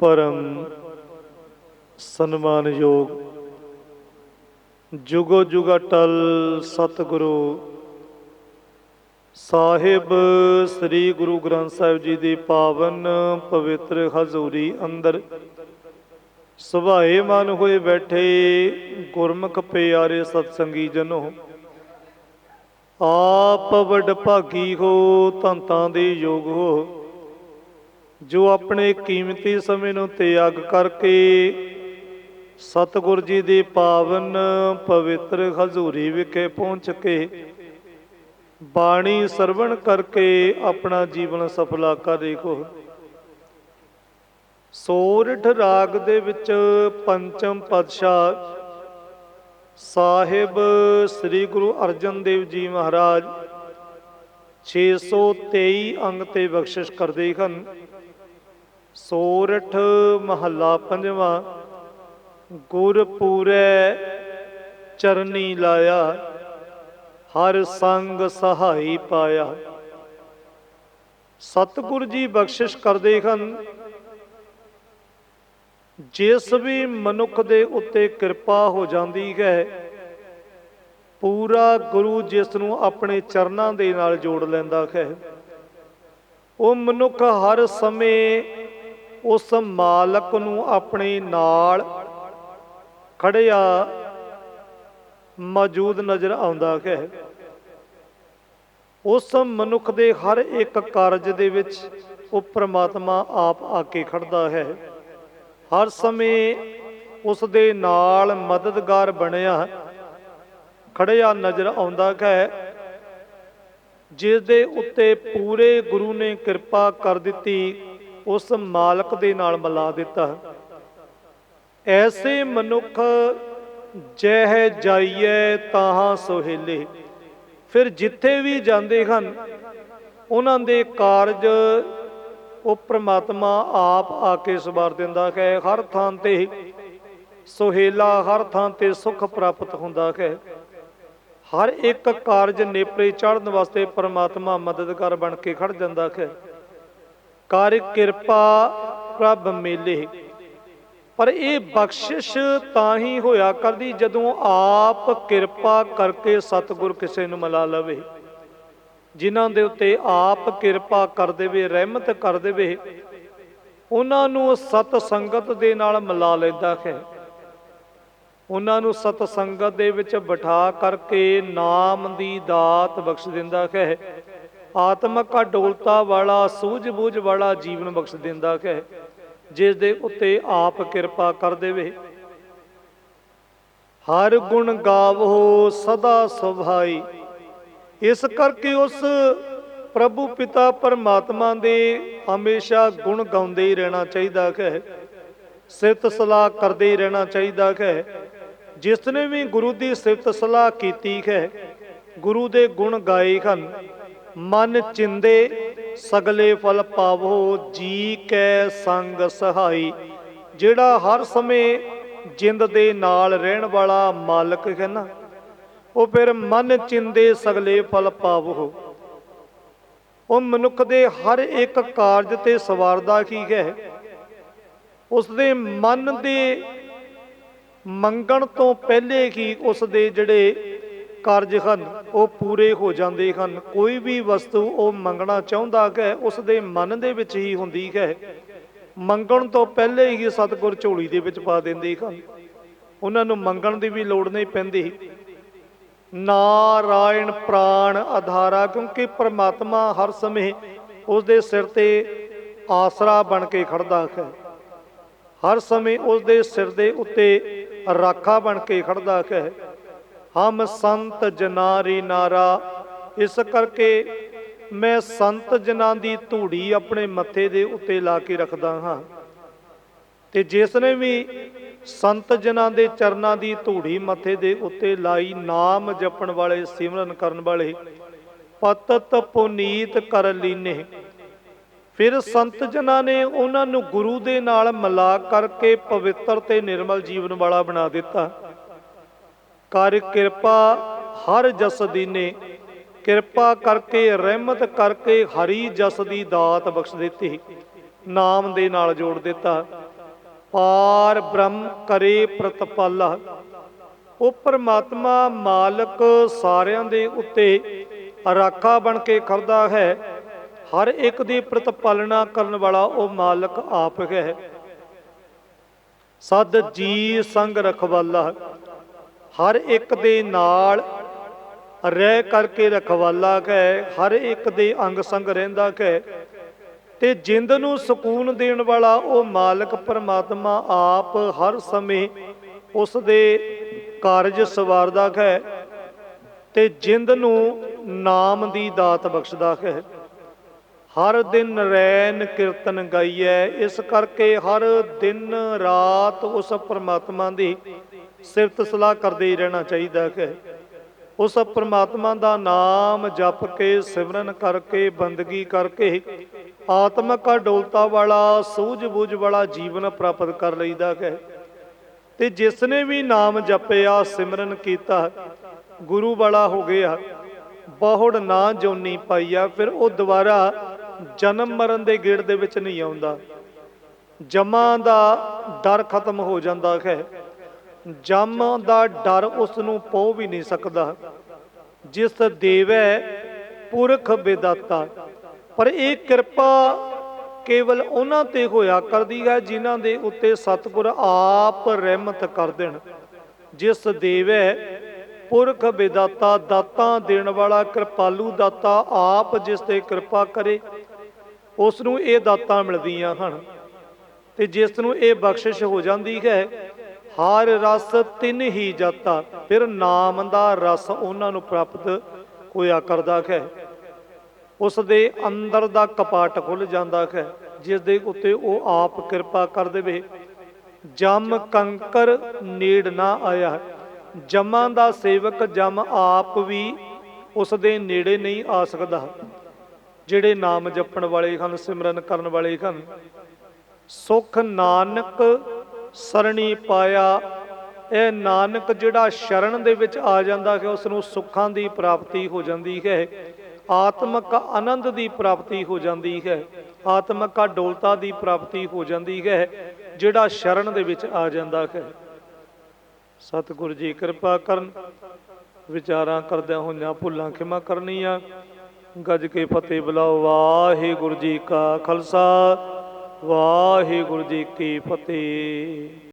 ਪਰਮ ਸਨਮਾਨਯੋਗ ਜੁਗੋ ਜੁਗ ਅਟਲ ਸਤਿਗੁਰੂ ਸਾਹਿਬ ਸ੍ਰੀ ਗੁਰੂ ਗ੍ਰੰਥ ਸਾਹਿਬ ਜੀ ਦੀ ਪਾਵਨ ਪਵਿੱਤਰ ਹਜ਼ੂਰੀ ਅੰਦਰ ਸੁਭਾਏ ਮਨ ਹੋਏ ਬੈਠੇ ਗੁਰਮੁਖ ਪਿਆਰੇ ਸਤਸੰਗੀ ਜਨੋ, ਆਪ ਵਡ ਭਾਗੀ ਹੋ, ਧੰਤਾਂ ਦੇ ਯੋਗ ਹੋ। ਜੋ ਆਪਣੇ ਕੀਮਤੀ ਸਮੇਂ ਨੂੰ ਤਿਆਗ ਕਰਕੇ ਸਤਿਗੁਰ ਜੀ ਦੀ ਪਾਵਨ ਪਵਿੱਤਰ ਹਜ਼ੂਰੀ ਵਿਖੇ ਪਹੁੰਚ ਕੇ ਬਾਣੀ ਸਰਵਣ ਕਰਕੇ ਆਪਣਾ ਜੀਵਨ ਸਫਲਾ ਕਰ ਦੇਖੋ ਸੋਰਠ ਰਾਗ ਦੇ ਵਿੱਚ ਪੰਚਮ ਪਾਤਸ਼ਾਹ ਸਾਹਿਬ ਸ੍ਰੀ ਗੁਰੂ ਅਰਜਨ ਦੇਵ ਜੀ ਮਹਾਰਾਜ 623 ਅੰਗ ਤੇ ਬਖਸ਼ਿਸ਼ ਕਰਦੇ ਹਨ। ਸੋਰਠ ਮਹੱਲਾ ਪੰਜਵਾਂ ਗੁਰ ਚਰਨੀ ਲਾਇਆ, ਹਰ ਸੰਗ ਸਹਾਈ ਪਾਇਆ। ਸਤਿਗੁਰ ਜੀ ਬਖਸ਼ਿਸ਼ ਕਰਦੇ ਹਨ, ਜਿਸ ਵੀ ਮਨੁੱਖ ਦੇ ਉੱਤੇ ਕਿਰਪਾ ਹੋ ਜਾਂਦੀ ਹੈ, ਪੂਰਾ ਗੁਰੂ ਜਿਸ ਨੂੰ ਆਪਣੇ ਚਰਨਾਂ ਦੇ ਨਾਲ ਜੋੜ ਲੈਂਦਾ ਹੈ। ਉਹ ਮਨੁੱਖ ਹਰ ਸਮੇਂ ਉਸ ਮਾਲਕ ਨੂੰ ਆਪਣੇ ਨਾਲ ਖੜਿਆ ਮੌਜੂਦ ਨਜ਼ਰ ਆਉਂਦਾ ਹੈ। ਉਸ ਮਨੁੱਖ ਦੇ ਹਰ ਇੱਕ ਕਾਰਜ ਦੇ ਵਿੱਚ ਉਹ ਪ੍ਰਮਾਤਮਾ ਆਪ ਆ ਕੇ ਖੜਦਾ ਹੈ। ਹਰ ਸਮੇਂ ਉਸ ਦੇ ਨਾਲ ਮਦਦਗਾਰ ਬਣਿਆ ਖੜਿਆ ਨਜ਼ਰ ਆਉਂਦਾ ਹੈ ਜਿਸ ਦੇ ਉੱਤੇ ਪੂਰੇ ਗੁਰੂ ਨੇ ਕਿਰਪਾ ਕਰ ਦਿੱਤੀ। ਉਸ ਮਾਲਕ ਦੇ ਨਾਲ ਮਿਲਾ ਦਿੱਤਾ। ਐਸੇ ਮਨੁੱਖ ਜਹ ਜਾਈਏ ਤਾਹਾਂ ਸੁਹੇਲੇ। ਫਿਰ ਜਿੱਥੇ ਵੀ ਜਾਂਦੇ ਹਨ, ਉਹਨਾਂ ਦੇ ਕਾਰਜ ਉਹ ਪ੍ਰਮਾਤਮਾ ਆਪ ਆ ਕੇ ਸਵਾਰ ਦਿੰਦਾ ਹੈ ਹਰ ਥਾਂ ਤੇ ਸੁਹੇਲਾ, ਹਰ ਥਾਂ ਤੇ ਸੁਖ ਪ੍ਰਾਪਤ ਹੁੰਦਾ ਹੈ ਹਰ ਇੱਕ ਕਾਰਜ ਨੇਪਰੇ ਚੜ੍ਹਨ ਵਾਸਤੇ ਪ੍ਰਮਾਤਮਾ ਮਦਦਗਾਰ ਬਣ ਕੇ ਖੜ ਜਾਂਦਾ ਹੈ ਕਰ ਕਿਰਪਾ ਪ੍ਰਭ ਮੇਲੇ। ਪਰ ਇਹ ਬਖਸ਼ਿਸ਼ ਤਾਂ ਹੀ ਹੋਇਆ ਕਰਦੀ ਜਦੋਂ ਆਪ ਕਿਰਪਾ ਕਰਕੇ ਸਤਿਗੁਰ ਕਿਸੇ ਨੂੰ ਮਿਲਾ ਲਵੇ। ਜਿਨ੍ਹਾਂ ਦੇ ਉੱਤੇ ਆਪ ਕਿਰਪਾ ਕਰ ਦੇਵੇ, ਰਹਿਮਤ ਕਰ ਦੇਵੇ, ਉਹਨਾਂ ਨੂੰ ਸਤ ਸੰਗਤ ਦੇ ਨਾਲ ਮਿਲਾ ਲੈਂਦਾ ਹੈ। ਉਹਨਾਂ ਨੂੰ ਸਤ ਸੰਗਤ ਦੇ ਵਿੱਚ ਬਿਠਾ ਕਰਕੇ ਨਾਮ ਦੀ ਦਾਤ ਬਖਸ਼ ਦਿੰਦਾ ਹੈ। ਆਤਮਕ ਡੋਲਤਾ ਵਾਲਾ, ਸੂਝ-ਬੂਝ ਵਾਲਾ ਜੀਵਨ ਬਖਸ਼ ਦਿੰਦਾ ਹੈ ਜਿਸ ਦੇ ਉੱਤੇ ਆਪ ਕਿਰਪਾ ਕਰ ਦੇਵੇ। ਹਰ ਗੁਣ ਗਾਵੋ ਸਦਾ ਸੁਭਾਈ। ਇਸ ਕਰਕੇ ਉਸ ਪ੍ਰਭੂ ਪਿਤਾ ਪਰਮਾਤਮਾ ਦੇ ਹਮੇਸ਼ਾ ਗੁਣ ਗਾਉਂਦੇ ਹੀ ਰਹਿਣਾ ਚਾਹੀਦਾ ਹੈ ਸਿਫਤ ਸਲਾਹ ਕਰਦੇ ਹੀ ਰਹਿਣਾ ਚਾਹੀਦਾ ਹੈ ਜਿਸ ਨੇ ਵੀ ਗੁਰੂ ਦੀ ਸਿਫਤ ਸਲਾਹ ਕੀਤੀ ਹੈ ਗੁਰੂ ਦੇ ਗੁਣ ਗਾਏ ਹਨ। ਮਨ ਚਿੰਦੇ ਸਗਲੇ ਫਲ ਪਾਵੋ, ਜੀ ਕੈ ਸੰਗ ਸਹਾਈ। ਜਿਹੜਾ ਹਰ ਸਮੇਂ ਜਿੰਦ ਦੇ ਨਾਲ ਰਹਿਣ ਵਾਲਾ ਮਾਲਕ ਹੈ ਨਾ, ਉਹ ਫਿਰ ਮਨ ਚਿੰਦੇ ਸਗਲੇ ਫਲ ਪਾਵੋ। ਉਹ ਮਨੁੱਖ ਦੇ ਹਰ ਇੱਕ ਕਾਰਜ ਤੇ ਸਵਾਰਦਾ ਕੀ ਹੈ? ਉਸ ਦੇ ਮਨ ਦੇ ਮੰਗਣ ਤੋਂ ਪਹਿਲੇ ਹੀ ਉਸ ਦੇ ਜਿਹੜੇ ਕਾਰਜ ਹਨ, ਉਹ ਪੂਰੇ ਹੋ ਜਾਂਦੇ ਹਨ। ਕੋਈ ਵੀ ਵਸਤੂ ਉਹ ਮੰਗਣਾ ਚਾਹੁੰਦਾ ਹੈ, ਉਸ ਦੇ ਮਨ ਦੇ ਵਿੱਚ ਹੀ ਹੁੰਦੀ ਹੈ। ਮੰਗਣ ਤੋਂ ਪਹਿਲੇ ਹੀ ਸਤਿਗੁਰ ਝੋਲੀ ਦੇ ਵਿੱਚ ਪਾ ਦਿੰਦੇ ਹਨ। ਉਹਨਾਂ ਨੂੰ ਮੰਗਣ ਦੀ ਵੀ ਲੋੜ ਨਹੀਂ ਪੈਂਦੀ। ਨਾਰਾਇਣ ਪ੍ਰਾਣ ਆਧਾਰਾ, ਕਿਉਂਕਿ ਪਰਮਾਤਮਾ ਹਰ ਸਮੇਂ ਉਸ ਦੇ ਸਿਰ ਤੇ ਆਸਰਾ ਬਣ ਕੇ ਖੜਦਾ ਹੈ। ਹਰ ਸਮੇਂ ਉਸ ਦੇ ਸਿਰ ਦੇ ਉੱਤੇ ਰਾਖਾ ਬਣ ਕੇ ਖੜਦਾ ਹੈ। ਹਮ ਸੰਤ ਜਨਾਰੀ ਨਾਰਾ। ਇਸ ਕਰਕੇ ਮੈਂ ਸੰਤ ਜਨਾਂ ਦੀ ਧੂੜੀ ਆਪਣੇ ਮੱਥੇ ਦੇ ਉੱਤੇ ਲਾ ਕੇ ਰੱਖਦਾ ਹਾਂ। ਤੇ ਜਿਸ ਨੇ ਵੀ ਸੰਤ ਜਨਾਂ ਦੇ ਚਰਨਾਂ ਦੀ ਧੂੜੀ ਮੱਥੇ ਦੇ ਉੱਤੇ ਲਾਈ, ਨਾਮ ਜਪਣ ਵਾਲੇ, ਸਿਮਰਨ ਕਰਨ ਵਾਲੇ, ਪਤਤ ਪੁਨੀਤ ਕਰ ਲੀਨੇ। ਫਿਰ ਸੰਤ ਜਨਾਂ ਨੇ ਉਹਨਾਂ ਨੂੰ ਗੁਰੂ ਦੇ ਨਾਲ ਮਿਲਾ ਕਰਕੇ ਪਵਿੱਤਰ ਤੇ ਨਿਰਮਲ ਜੀਵਨ ਵਾਲਾ ਬਣਾ ਦਿੱਤਾ। ਕਰ ਕਿਰਪਾ ਹਰ ਜਸ ਦੀਨੇ ਕਿਰਪਾ ਕਰਕੇ, ਰਹਿਮਤ ਕਰਕੇ ਹਰੀ ਜਸ ਦੀ ਦਾਤ ਬਖਸ਼ ਦਿੱਤੀ। ਨਾਮ ਦੇ ਨਾਲ ਜੋੜ ਦਿੱਤਾ। ਪਾਰ ਬ੍ਰਹਮ ਕਰੇ ਪ੍ਰਤਪਾਲਾ। ਉਹ ਪਰਮਾਤਮਾ ਮਾਲਕ ਸਾਰਿਆਂ ਦੇ ਉੱਤੇ ਰਾਖਾ ਬਣ ਕੇ ਖੜਦਾ ਹੈ। ਹਰ ਇੱਕ ਦੀ ਪ੍ਰਤਪਾਲਣਾ ਕਰਨ ਵਾਲਾ ਉਹ ਮਾਲਕ ਆਪ ਹੈ। ਸਦ ਜੀ ਸੰਗ ਰਖਵਾਲਾ। ਹਰ ਇੱਕ ਦੇ ਨਾਲ ਰਹਿ ਕਰਕੇ ਰਖਵਾਲਾ ਹੈ ਹਰ ਇੱਕ ਦੇ ਅੰਗ ਸੰਗ ਰਹਿੰਦਾ ਹੈ ਤੇ ਜਿੰਦ ਨੂੰ ਸਕੂਨ ਦੇਣ ਵਾਲਾ ਉਹ ਮਾਲਕ ਪਰਮਾਤਮਾ ਆਪ ਹਰ ਸਮੇਂ ਉਸ ਦੇ ਕਾਰਜ ਸਵਾਰਦਾ ਹੈ ਤੇ ਜਿੰਦ ਨੂੰ ਨਾਮ ਦੀ ਦਾਤ ਬਖਸ਼ਦਾ ਹੈ ਹਰ ਦਿਨ ਰੈਨ ਕੀਰਤਨ ਗਾਈਐ, ਇਸ ਕਰਕੇ ਹਰ ਦਿਨ ਰਾਤ ਉਸ ਪਰਮਾਤਮਾ ਦੀ ਸਿਫਤ ਸਲਾਹ ਕਰਦੇ ਹੀ ਰਹਿਣਾ ਚਾਹੀਦਾ ਹੈ ਉਸ ਪਰਮਾਤਮਾ ਦਾ ਨਾਮ ਜਪ ਕੇ, ਸਿਮਰਨ ਕਰਕੇ, ਬੰਦਗੀ ਕਰਕੇ ਆਤਮਕ ਡੋਲਤਾ ਵਾਲਾ, ਸੂਝ-ਬੂਝ ਵਾਲਾ ਜੀਵਨ ਪ੍ਰਾਪਤ ਕਰ ਲਈਦਾ ਹੈ ਤੇ ਜਿਸ ਨੇ ਵੀ ਨਾਮ ਜਪਿਆ, ਸਿਮਰਨ ਕੀਤਾ, ਗੁਰੂ ਵਾਲਾ ਹੋ ਗਿਆ, ਬਹੁੜ ਨਾ ਜੋਨੀ ਪਾਈਆ, ਫਿਰ ਉਹ ਦੁਬਾਰਾ ਜਨਮ ਮਰਨ ਦੇ ਗੇੜ ਦੇ ਵਿੱਚ ਨਹੀਂ ਆਉਂਦਾ। ਜਮਾਂ ਦਾ ਡਰ ਖਤਮ ਹੋ ਜਾਂਦਾ ਹੈ। ਜਮ ਦਾ ਡਰ ਉਸ ਨੂੰ ਪਹੁ ਵੀ ਨਹੀਂ ਸਕਦਾ। ਜਿਸ ਦੇਵੈ ਪੁਰਖ ਬੇਦਾਤਾ ਪਰ ਇਹ ਕਿਰਪਾ ਕੇਵਲ ਉਹਨਾਂ ਤੇ ਹੋਇਆ ਕਰਦੀ ਹੈ ਜਿਨ੍ਹਾਂ ਦੇ ਉੱਤੇ ਸਤਿਗੁਰ ਆਪ ਰਹਿਮਤ ਕਰ ਦੇਣ। ਜਿਸ ਦੇਵੈ ਪੁਰਖ ਬੇਦਾਤਾ ਦਾਤਾ ਦੇਣ ਵਾਲਾ, ਕਿਰਪਾਲੂ ਦਾਤਾ ਆਪ ਜਿਸ ਤੇ ਕਿਰਪਾ ਕਰੇ ਉਸ ਨੂੰ ਇਹ ਦਾਤਾਂ ਮਿਲਦੀਆਂ ਹਨ। ਤੇ ਜਿਸ ਨੂੰ ਇਹ ਬਖਸ਼ਿਸ਼ ਹੋ ਜਾਂਦੀ ਹੈ ਹਰ ਰਸ ਤਿੰਨ ਹੀ ਜਾਤਾ, ਫਿਰ ਨਾਮ ਦਾ ਰਸ ਉਹਨਾਂ ਨੂੰ ਪ੍ਰਾਪਤ ਹੋਇਆ ਕਰਦਾ ਹੈ। ਉਸ ਦੇ ਅੰਦਰ ਦਾ ਕਪਾਟ ਖੁੱਲ ਜਾਂਦਾ ਹੈ ਜਿਸ ਦੇ ਉੱਤੇ ਉਹ ਆਪ ਕਿਰਪਾ ਕਰ ਦੇਵੇ। ਜਮ ਕੰਕਰ ਨੇੜ ਨਾ ਆਇਆ ਜਮਾਂ ਦਾ ਸੇਵਕ ਜਮ ਆਪ ਵੀ ਉਸ ਦੇ ਨੇੜੇ ਨਹੀਂ ਆ ਸਕਦਾ, ਜਿਹੜੇ ਨਾਮ ਜਪਣ ਵਾਲੇ ਹਨ, ਸਿਮਰਨ ਕਰਨ ਵਾਲੇ ਹਨ। ਸੁਖ ਨਾਨਕ ਸਰਣੀ ਪਾਇਆ। ਇਹ ਨਾਨਕ ਜਿਹੜਾ ਸ਼ਰਨ ਦੇ ਵਿੱਚ ਆ ਜਾਂਦਾ ਹੈ ਉਸ ਨੂੰ ਸੁੱਖਾਂ ਦੀ ਪ੍ਰਾਪਤੀ ਹੋ ਜਾਂਦੀ ਹੈ। ਆਤਮਕ ਆਨੰਦ ਦੀ ਪ੍ਰਾਪਤੀ ਹੋ ਜਾਂਦੀ ਹੈ। ਆਤਮਕ ਡੋਲਤਾ ਦੀ ਪ੍ਰਾਪਤੀ ਹੋ ਜਾਂਦੀ ਹੈ, ਜਿਹੜਾ ਸ਼ਰਨ ਦੇ ਵਿੱਚ ਆ ਜਾਂਦਾ ਹੈ। ਸਤਿਗੁਰੂ ਜੀ ਕਿਰਪਾ ਕਰਨ, ਵਿਚਾਰਾਂ ਕਰਦਿਆਂ ਹੋਈਆਂ ਭੁੱਲਾਂ ਖਿਮਾ ਕਰਨੀਆਂ। ਗੱਜ ਕੇ ਫਤਿਹ ਬੁਲਾਓ, ਵਾਹਿਗੁਰੂ ਜੀ ਕਾ ਖਾਲਸਾ। ਵਾਹਿਗੁਰੂ ਜੀ ਕੀ ਫਤਿਹ।